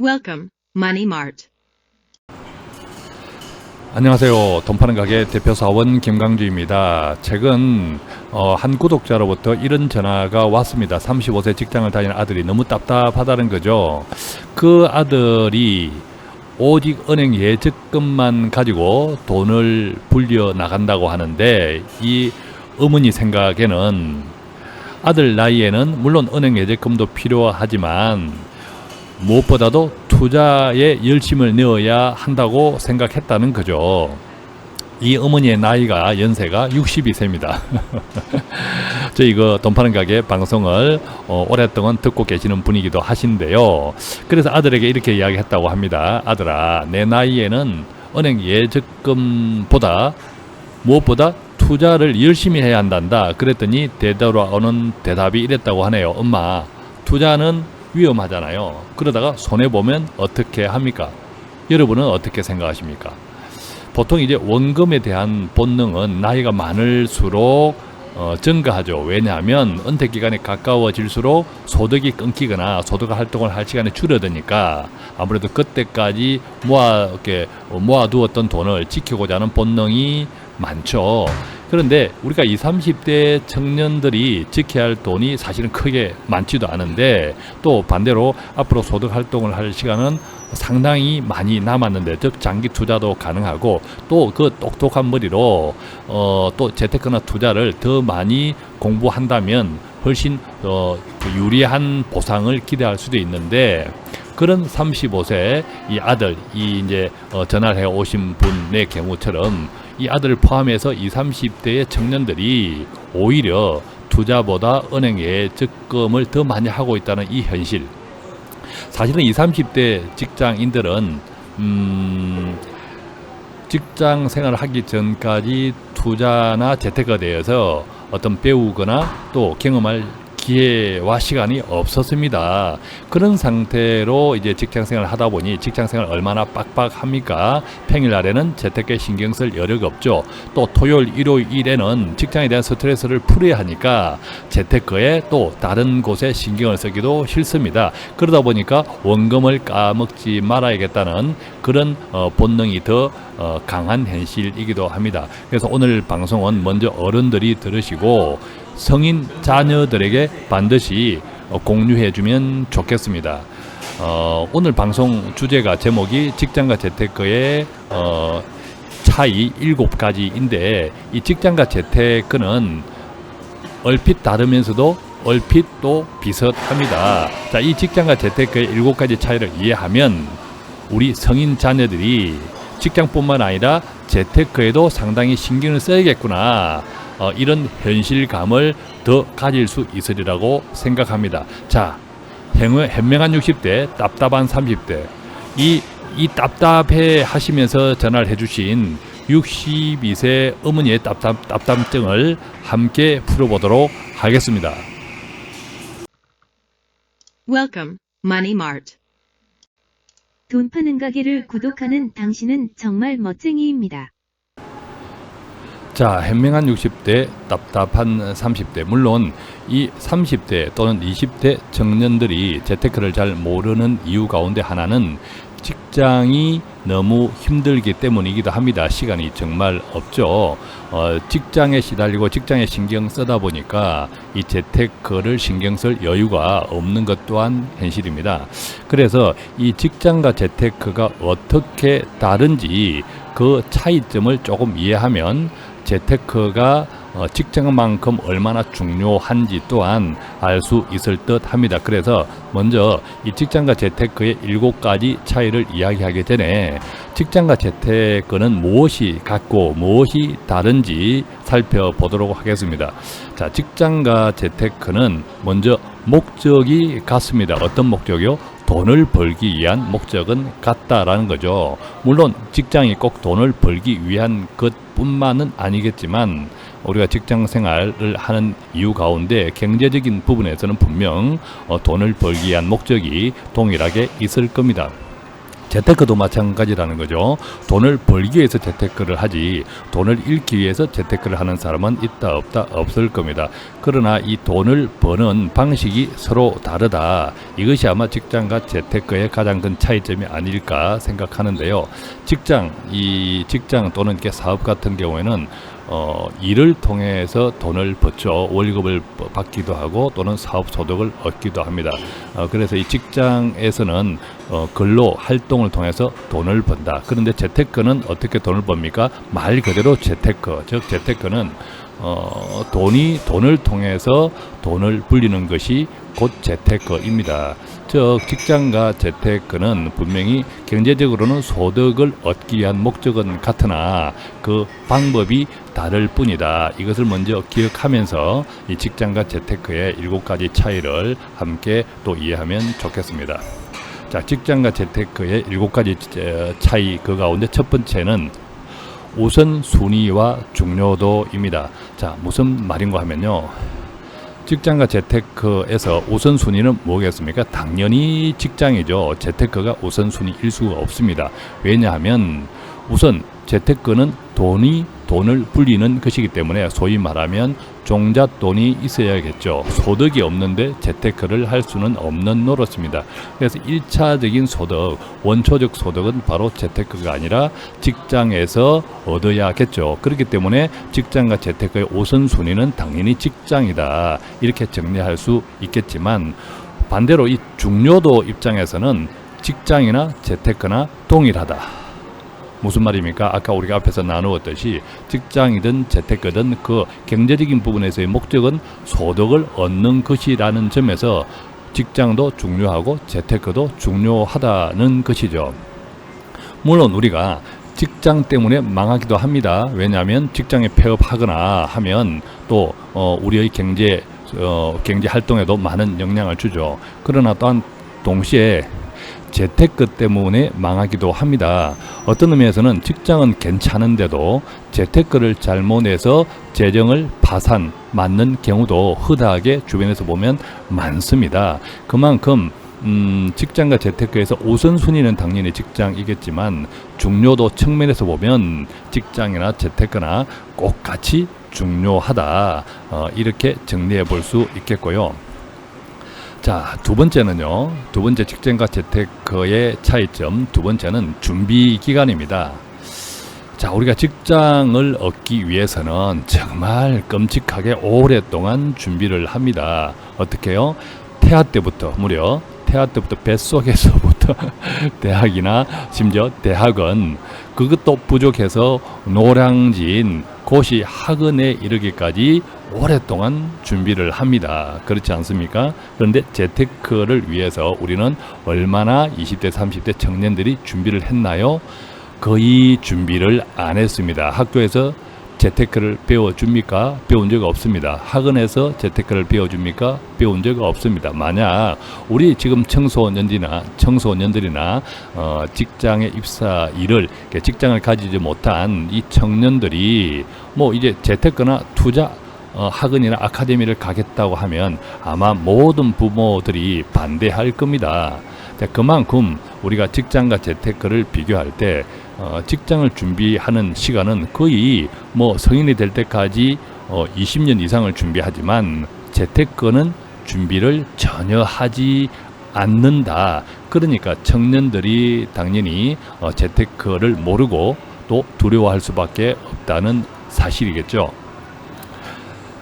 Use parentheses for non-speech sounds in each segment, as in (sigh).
Welcome, Money Mart. 안녕하세요. 돈 파는 가게 대표 사원 김강주입니다. 최근 어, 한 구독자로부터 이런 전화가 왔습니다. 35세 직장을 다니는 아들이 너무 답답하다는 거죠. 그 아들이 오직 은행 예적금만 가지고 돈을 불려 나간다고 하는데 이 어머니 생각에는 아들 나이에는 물론 은행 예적금도 필요하지만 무엇보다도 투자에 열심을 내어야 한다고 생각했다는 거죠. 이 어머니의 나이가 연세가 62세입니다. (laughs) 저 이거 돈 파는 가게 방송을 어, 오랫동안 듣고 계시는 분이기도 하신데요. 그래서 아들에게 이렇게 이야기했다고 합니다. 아들아, 내 나이에는 은행 예적금보다 무엇보다 투자를 열심히 해야 한단다. 그랬더니 되돌아오는 대답이 이랬다고 하네요. 엄마, 투자는 위험하잖아요. 그러다가 손해 보면 어떻게 합니까? 여러분은 어떻게 생각하십니까? 보통 이제 원금에 대한 본능은 나이가 많을수록 어, 증가하죠. 왜냐하면 은퇴 기간이 가까워질수록 소득이 끊기거나 소득 활동을 할 시간이 줄어드니까 아무래도 그때까지 모아 이렇게 모아두었던 돈을 지키고자 하는 본능이 많죠. 그런데 우리가 20, 30대 청년들이 지켜야 할 돈이 사실은 크게 많지도 않은데 또 반대로 앞으로 소득 활동을 할 시간은 상당히 많이 남았는데 즉 장기 투자도 가능하고 또 그 똑똑한 머리로 어 또 재테크나 투자를 더 많이 공부한다면 훨씬 어 유리한 보상을 기대할 수도 있는데 그런 35세 이 아들 이 이제 어 전화를 해 오신 분의 경우처럼 이 아들을 포함해서 20, 30대의 청년들이 오히려 투자보다 은행 예적금을 더 많이 하고 있다는 이 현실. 사실은 20, 30대 직장인들은 음 직장 생활을 하기 전까지 투자나 재테크에 대해서 어떤 배우거나 또 경험할 기회와 시간이 없었습니다. 그런 상태로 이제 직장 생활을 하다 보니 직장 생활 얼마나 빡빡합니까? 평일날에는 재테크에 신경 쓸 여력이 없죠. 또 토요일, 일요일에는 직장에 대한 스트레스를 풀어야 하니까 재테크에 또 다른 곳에 신경을 쓰기도 싫습니다. 그러다 보니까 원금을 까먹지 말아야겠다는 그런 어, 본능이 더 어, 강한 현실이기도 합니다. 그래서 오늘 방송은 먼저 어른들이 들으시고 성인 자녀들에게 반드시 어, 공유해주면 좋겠습니다. 어, 오늘 방송 주제가 제목이 직장과 재테크의 어, 차이 일곱 가지인데 이 직장과 재테크는 얼핏 다르면서도 얼핏 또 비슷합니다. 자, 이 직장과 재테크의 일곱 가지 차이를 이해하면 우리 성인 자녀들이 직장뿐만 아니라 재테크에도 상당히 신경을 써야겠구나. 어, 이런 현실감을 더 가질 수 있으리라고 생각합니다. 자, 행- 현명한 60대, 답답한 30대. 이, 이 답답해 하시면서 전화를 해주신 62세 어머니의 답답, 답답증을 함께 풀어보도록 하겠습니다. Welcome, Money Mart. 돈 파는 가게를 구독하는 당신은 정말 멋쟁이입니다. 자, 현명한 60대, 답답한 30대. 물론 이 30대 또는 20대 청년들이 재테크를 잘 모르는 이유 가운데 하나는 직장이 너무 힘들기 때문이기도 합니다. 시간이 정말 없죠. 어, 직장에 시달리고 직장에 신경 쓰다 보니까 이 재테크를 신경 쓸 여유가 없는 것 또한 현실입니다. 그래서 이 직장과 재테크가 어떻게 다른지 그 차이점을 조금 이해하면 재테크가 어, 직장만큼 얼마나 중요한지 또한 알 수 있을 듯 합니다. 그래서 먼저 이 직장과 재테크의 일곱 가지 차이를 이야기하기 전에 직장과 재테크는 무엇이 같고 무엇이 다른지 살펴보도록 하겠습니다. 자, 직장과 재테크는 먼저 목적이 같습니다. 어떤 목적이요? 돈을 벌기 위한 목적은 같다라는 거죠. 물론 직장이 꼭 돈을 벌기 위한 것뿐만은 아니겠지만 우리가 직장 생활을 하는 이유 가운데 경제적인 부분에서는 분명 어, 돈을 벌기 위한 목적이 동일하게 있을 겁니다. 재테크도 마찬가지라는 거죠. 돈을 벌기 위해서 재테크를 하지 돈을 잃기 위해서 재테크를 하는 사람은 있다 없다 없을 겁니다. 그러나 이 돈을 버는 방식이 서로 다르다. 이것이 아마 직장과 재테크의 가장 큰 차이점이 아닐까 생각하는데요. 직장 이 직장 또는 사업 같은 경우에는 어, 일을 통해서 돈을 벌죠. 월급을 받기도 하고 또는 사업 소득을 얻기도 합니다. 어, 그래서 이 직장에서는 어, 근로 활동을 통해서 돈을 번다. 그런데 재테크는 어떻게 돈을 법니까? 말 그대로 재테크. 즉 재테크는 어, 돈이 돈을 통해서 돈을 불리는 것이 곧 재테크입니다. 즉 직장과 재테크는 분명히 경제적으로는 소득을 얻기 위한 목적은 같으나 그 방법이 다를 뿐이다. 이것을 먼저 기억하면서 이 직장과 재테크의 일곱 가지 차이를 함께 또 이해하면 좋겠습니다. 자, 직장과 재테크의 일곱 가지 어, 차이 그 가운데 첫 번째는 우선 순위와 중요도입니다. 자, 무슨 말인가 하면요. 직장과 재테크에서 우선순위는 뭐겠습니까? 당연히 직장이죠. 재테크가 우선순위일 수가 없습니다. 왜냐하면 우선 재테크는 돈이 돈을 불리는 것이기 때문에 소위 말하면 종잣돈이 있어야겠죠. 소득이 없는데 재테크를 할 수는 없는 노릇입니다. 그래서 일차적인 소득, 원초적 소득은 바로 재테크가 아니라 직장에서 얻어야겠죠. 그렇기 때문에 직장과 재테크의 우선순위는 당연히 직장이다. 이렇게 정리할 수 있겠지만 반대로 이 중요도 입장에서는 직장이나 재테크나 동일하다. 무슨 말입니까? 아까 우리가 앞에서 나누었듯이 직장이든 재테크든 그 경제적인 부분에서의 목적은 소득을 얻는 것이라는 점에서 직장도 중요하고 재테크도 중요하다는 것이죠. 물론 우리가 직장 때문에 망하기도 합니다. 왜냐하면 직장에 폐업하거나 하면 또 어, 우리의 경제 어, 경제 활동에도 많은 영향을 주죠. 그러나 또한 동시에 재테크 때문에 망하기도 합니다. 어떤 의미에서는 직장은 괜찮은데도 재테크를 잘못해서 재정을 파산 맞는 경우도 흔하게 주변에서 보면 많습니다. 그만큼 음, 직장과 재테크에서 우선순위는 당연히 직장이겠지만 중요도 측면에서 보면 직장이나 재테크나 꼭 같이 중요하다. 어, 이렇게 정리해 볼 수 있겠고요. 자, 두 번째는요. 두 번째 직장과 재테크의 차이점. 두 번째는 준비 기간입니다. 자, 우리가 직장을 얻기 위해서는 정말 끔찍하게 오랫동안 준비를 합니다. 어떻게요? 태아 때부터 무려 태아 때부터 뱃속에서부터 (laughs) 대학이나 심지어 대학은 그것도 부족해서 노량진 고시 학원에 이르기까지 오랫동안 준비를 합니다. 그렇지 않습니까? 그런데 재테크를 위해서 우리는 얼마나 20대, 30대 청년들이 준비를 했나요? 거의 준비를 안 했습니다. 학교에서 재테크를 배워줍니까? 배운 적 없습니다. 학원에서 재테크를 배워줍니까? 배운 적 없습니다. 만약 우리 지금 청소년들이나 청소년들이나 어, 직장에 입사 일을 직장을 가지지 못한 이 청년들이 뭐 이제 재테크나 투자 어, 학원이나 아카데미를 가겠다고 하면 아마 모든 부모들이 반대할 겁니다. 자, 그만큼 우리가 직장과 재테크를 비교할 때 어, 직장을 준비하는 시간은 거의 뭐 성인이 될 때까지 어, 20년 이상을 준비하지만 재테크는 준비를 전혀 하지 않는다. 그러니까 청년들이 당연히 어, 재테크를 모르고 또 두려워할 수밖에 없다는 사실이겠죠.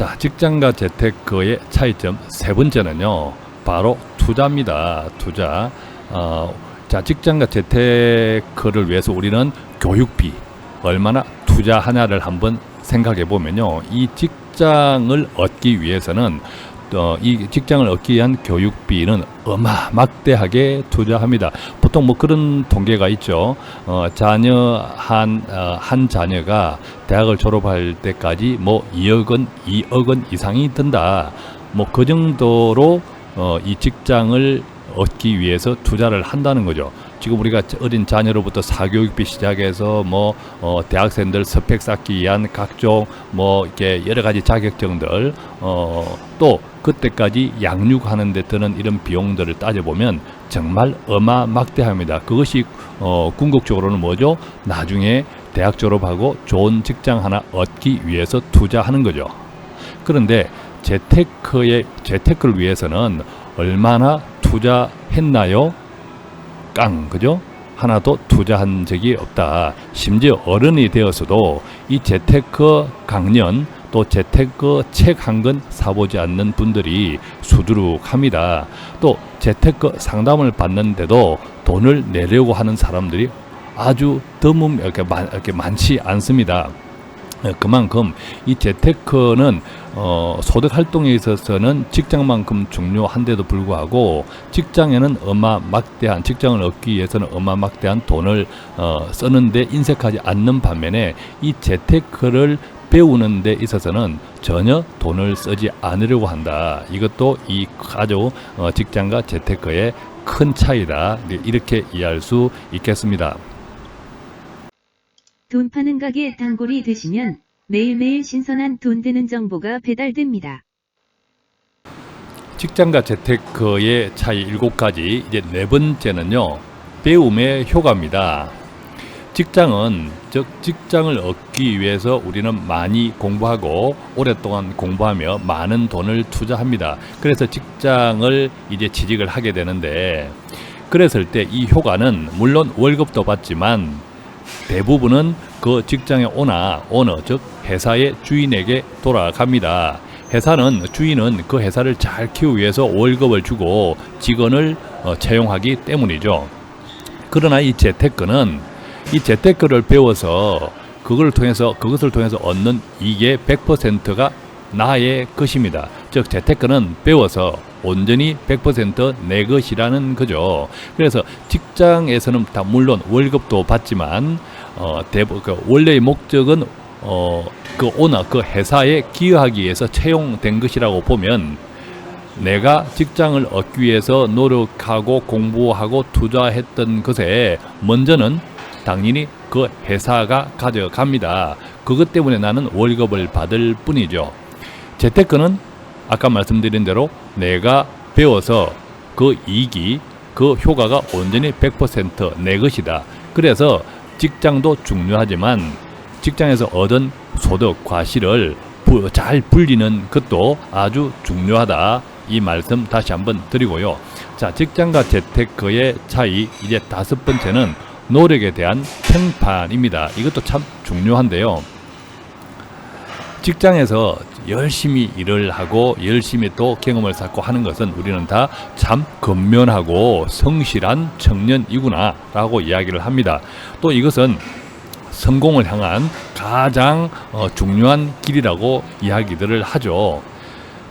자, 직장과 재테크의 차이점 세 번째는요, 바로 투자입니다. 투자. 어, 자, 직장과 재테크를 위해서 우리는 교육비 얼마나 투자하냐를 한번 생각해 보면요, 이 직장을 얻기 위해서는 어, 이 직장을 얻기 위한 교육비는 어마 막대하게 투자합니다. 보통 뭐 그런 통계가 있죠. 어, 자녀 한, 어, 한 자녀가 대학을 졸업할 때까지 뭐 2억 원, 2억 원 이상이 든다. 뭐 그 정도로 어, 이 직장을 얻기 위해서 투자를 한다는 거죠. 지금 우리가 어린 자녀로부터 사교육비 시작해서 뭐 어, 대학생들 스펙 쌓기 위한 각종 뭐 이렇게 여러 가지 자격증들 어, 또 그때까지 양육하는 데 드는 이런 비용들을 따져보면 정말 어마막대합니다. 그것이 어, 궁극적으로는 뭐죠? 나중에 대학 졸업하고 좋은 직장 하나 얻기 위해서 투자하는 거죠. 그런데 재테크의 재테크를 위해서는 얼마나 투자했나요? 깡 그죠? 하나도 투자한 적이 없다. 심지어 어른이 되어서도 이 재테크 강연 또 재테크 책 한 권 사보지 않는 분들이 수두룩합니다. 또 재테크 상담을 받는데도 돈을 내려고 하는 사람들이 아주 드문 이렇게, 많, 이렇게 많지 않습니다. 어, 그만큼 이 재테크는 어, 소득 활동에 있어서는 직장만큼 중요한데도 불구하고 직장에는 어마막대한 직장을 얻기 위해서는 어마막대한 돈을 어, 쓰는데 인색하지 않는 반면에 이 재테크를 배우는 데 있어서는 전혀 돈을 쓰지 않으려고 한다. 이것도 이 아주 어, 직장과 재테크의 큰 차이다. 네, 이렇게 이해할 수 있겠습니다. 돈 파는 가게 단골이 되시면 매일매일 신선한 돈 되는 정보가 배달됩니다. 직장과 재테크의 차이 일곱 가지 이제 네 번째는요 배움의 효과입니다. 직장은 즉 직장을 얻기 위해서 우리는 많이 공부하고 오랫동안 공부하며 많은 돈을 투자합니다. 그래서 직장을 이제 취직을 하게 되는데 그랬을 때 이 효과는 물론 월급도 받지만 대부분은 그 직장의 오나 오너 즉 회사의 주인에게 돌아갑니다. 회사는 주인은 그 회사를 잘 키우기 위해서 월급을 주고 직원을 어, 채용하기 때문이죠. 그러나 이 재테크는 이 재테크를 배워서 그걸 통해서 그것을 통해서 얻는 이게 100%가 나의 것입니다. 즉 재테크는 배워서 온전히 100%내 것이라는 거죠. 그래서 직장에서는 다 물론 월급도 받지만 어, 대부 그 원래의 목적은 어, 그 오너 그 회사에 기여하기 위해서 채용된 것이라고 보면 내가 직장을 얻기 위해서 노력하고 공부하고 투자했던 것에 먼저는 당연히 그 회사가 가져갑니다. 그것 때문에 나는 월급을 받을 뿐이죠. 재테크는 아까 말씀드린 대로 내가 배워서 그 이익이 그 효과가 온전히 100%내 것이다. 그래서 직장도 중요하지만 직장에서 얻은 소득 과실을 부- 잘 불리는 것도 아주 중요하다. 이 말씀 다시 한번 드리고요. 자, 직장과 재테크의 차이 이제 다섯 번째는 노력에 대한 평판입니다. 이것도 참 중요한데요. 직장에서 열심히 일을 하고 열심히 또 경험을 쌓고 하는 것은 우리는 다참 근면하고 성실한 청년이구나 라고 이야기를 합니다. 또 이것은 성공을 향한 가장 어, 중요한 길이라고 이야기들을 하죠.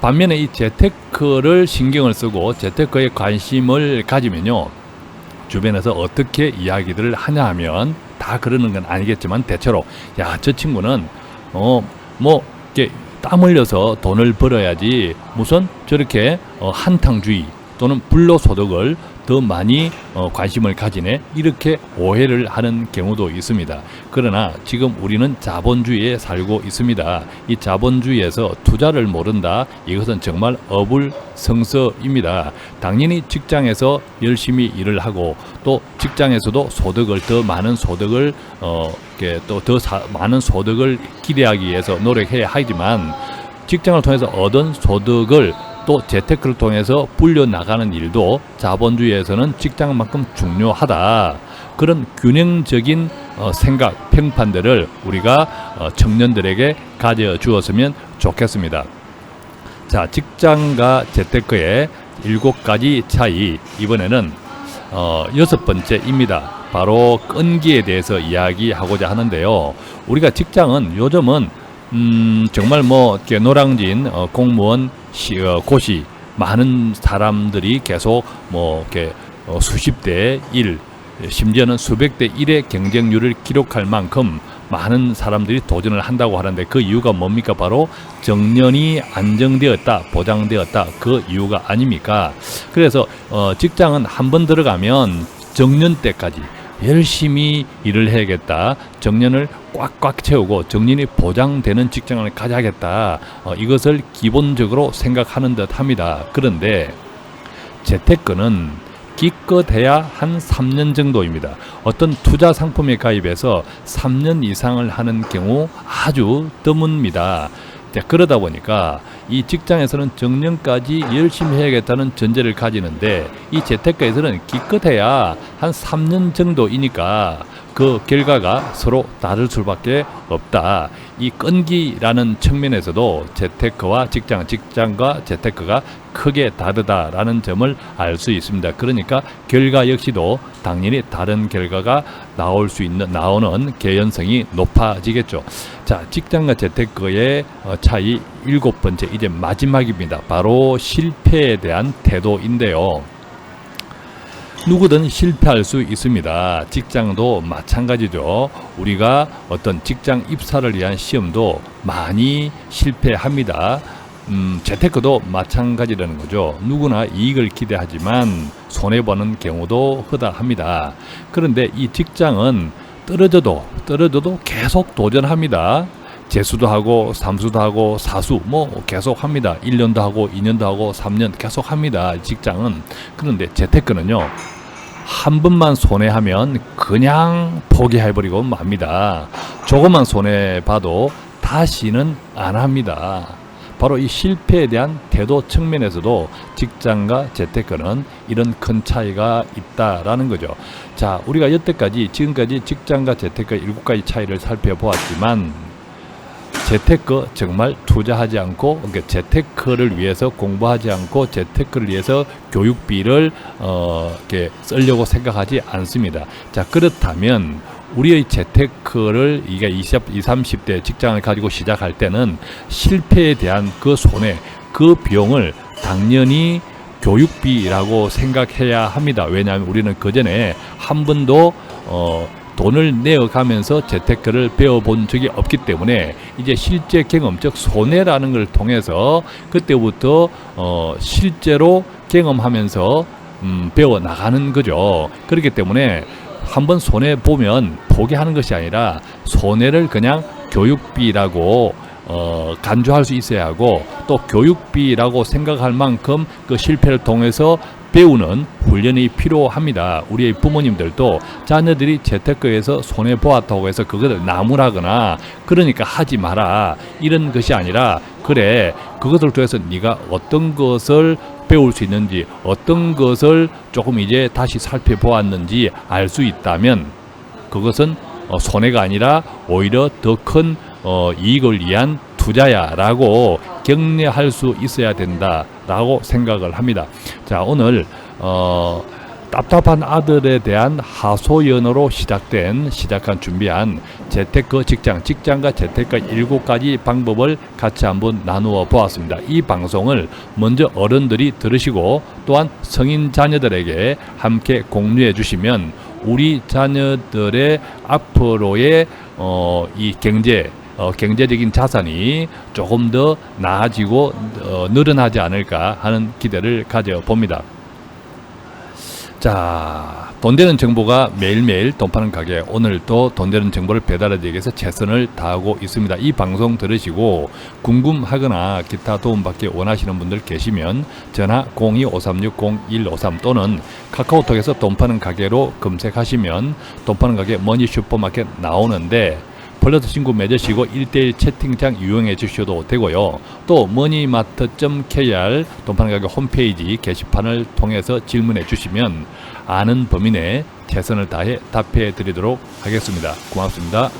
반면에 이 재테크를 신경을 쓰고 재테크에 관심을 가지면요. 주변에서 어떻게 이야기들을 하냐 하면 다 그러는 건 아니겠지만 대체로 야 저 친구는 어뭐 이렇게 땀 흘려서 돈을 벌어야지 무슨 저렇게 어, 한탕주의 또는 불로소득을 더 많이 어, 관심을 가지네 이렇게 오해를 하는 경우도 있습니다. 그러나 지금 우리는 자본주의에 살고 있습니다. 이 자본주의에서 투자를 모른다 이것은 정말 어불성설입니다. 당연히 직장에서 열심히 일을 하고 또 직장에서도 소득을 더 많은 소득을 어, 또더 많은 소득을 기대하기 위해서 노력해야 하지만 직장을 통해서 얻은 소득을 또 재테크를 통해서 불려 나가는 일도 자본주의에서는 직장만큼 중요하다. 그런 균형적인 어, 생각, 평판들을 우리가 어, 청년들에게 가져 주었으면 좋겠습니다. 자, 직장과 재테크의 일곱 가지 차이 이번에는 어, 여섯 번째입니다. 바로 끈기에 대해서 이야기하고자 하는데요. 우리가 직장은 요즘은 음, 정말 뭐 노량진 어, 공무원 시, 어, 고시 많은 사람들이 계속 뭐 이렇게 어, 수십 대 일, 심지어는 수백 대 일의 경쟁률을 기록할 만큼 많은 사람들이 도전을 한다고 하는데 그 이유가 뭡니까? 바로 정년이 안정되었다, 보장되었다. 그 이유가 아닙니까? 그래서 어, 직장은 한 번 들어가면 정년 때까지 열심히 일을 해야겠다. 정년을 꽉꽉 채우고 정년이 보장되는 직장을 가져야겠다. 어, 이것을 기본적으로 생각하는 듯 합니다. 그런데 재테크는 기껏해야 한 3년 정도입니다. 어떤 투자 상품에 가입해서 3년 이상을 하는 경우 아주 드뭅니다. 자, 그러다 보니까 이 직장에서는 정년까지 열심히 해야겠다는 전제를 가지는데 이 재테크에서는 기껏해야 한 3년 정도이니까 그 결과가 서로 다를 수밖에 없다. 이 끈기라는 측면에서도 재테크와 직장, 직장과 재테크가 크게 다르다라는 점을 알 수 있습니다. 그러니까 결과 역시도 당연히 다른 결과가 나올 수 있는 나오는 개연성이 높아지겠죠. 자, 직장과 재테크의 어, 차이 일곱 번째 이제 마지막입니다. 바로 실패에 대한 태도인데요. 누구든 실패할 수 있습니다. 직장도 마찬가지죠. 우리가 어떤 직장 입사를 위한 시험도 많이 실패합니다. 음, 재테크도 마찬가지라는 거죠. 누구나 이익을 기대하지만 손해보는 경우도 허다합니다. 그런데 이 직장은 떨어져도 떨어져도 계속 도전합니다. 재수도 하고 삼수도 하고 사수 뭐 계속 합니다. 1년도 하고 2년도 하고 3년 계속 합니다. 직장은. 그런데 재테크는요. 한 번만 손해하면 그냥 포기해버리고 맙니다. 조금만 손해봐도 다시는 안 합니다. 바로 이 실패에 대한 태도 측면에서도 직장과 재테크는 이런 큰 차이가 있다라는 거죠. 자, 우리가 여태까지 지금까지 직장과 재테크 일곱 가지 차이를 살펴보았지만 재테크 정말 투자하지 않고 그러니까 재테크를 위해서 공부하지 않고 재테크를 위해서 교육비를 어 이렇게 쓰려고 생각하지 않습니다. 자 그렇다면 우리의 재테크를 이게 20, 20, 30대 직장을 가지고 시작할 때는 실패에 대한 그 손해, 그 비용을 당연히 교육비라고 생각해야 합니다. 왜냐하면 우리는 그 전에 한 번도 어 돈을 내어가면서 재테크를 배워본 적이 없기 때문에 이제 실제 경험, 즉 손해라는 걸 통해서 그때부터 어 실제로 경험하면서 음 배워 나가는 거죠. 그렇기 때문에 한번 손해 보면 포기하는 것이 아니라 손해를 그냥 교육비라고 어, 간주할 수 있어야 하고 또 교육비라고 생각할 만큼 그 실패를 통해서 배우는 훈련이 필요합니다. 우리의 부모님들도 자녀들이 재테크에서 손해 보았다고 해서 그것을 나무라거나 그러니까 하지 마라 이런 것이 아니라 그래 그것을 통해서 네가 어떤 것을 배울 수 있는지 어떤 것을 조금 이제 다시 살펴보았는지 알 수 있다면 그것은 어, 손해가 아니라 오히려 더큰 어, 이익을 위한 투자야라고 격려할 수 있어야 된다라고 생각을 합니다. 자 오늘 어, 답답한 아들에 대한 하소연으로 시작된 시작한 준비한 재테크 직장 직장과 재테크 일곱 가지 방법을 같이 한번 나누어 보았습니다. 이 방송을 먼저 어른들이 들으시고 또한 성인 자녀들에게 함께 공유해 주시면 우리 자녀들의 앞으로의 어, 이 경제 어, 경제적인 자산이 조금 더 나아지고 어, 늘어나지 않을까 하는 기대를 가져 봅니다. 자, 돈 되는 정보가 매일매일 돈 파는 가게 오늘도 돈 되는 정보를 배달하기 위해서 최선을 다하고 있습니다. 이 방송 들으시고 궁금하거나 기타 도움받기 원하시는 분들 계시면 전화 02-536-0153 또는 카카오톡에서 돈 파는 가게로 검색하시면 돈 파는 가게 머니 슈퍼마켓 나오는데 플러스 친구 맺으시고 1대1 채팅창 이용해 주셔도 되고요. 또 머니마트.kr 가게 홈페이지 게시판을 통해서 질문해 주시면 아는 범위 내 최선을 다해 답해 드리도록 하겠습니다. 고맙습니다.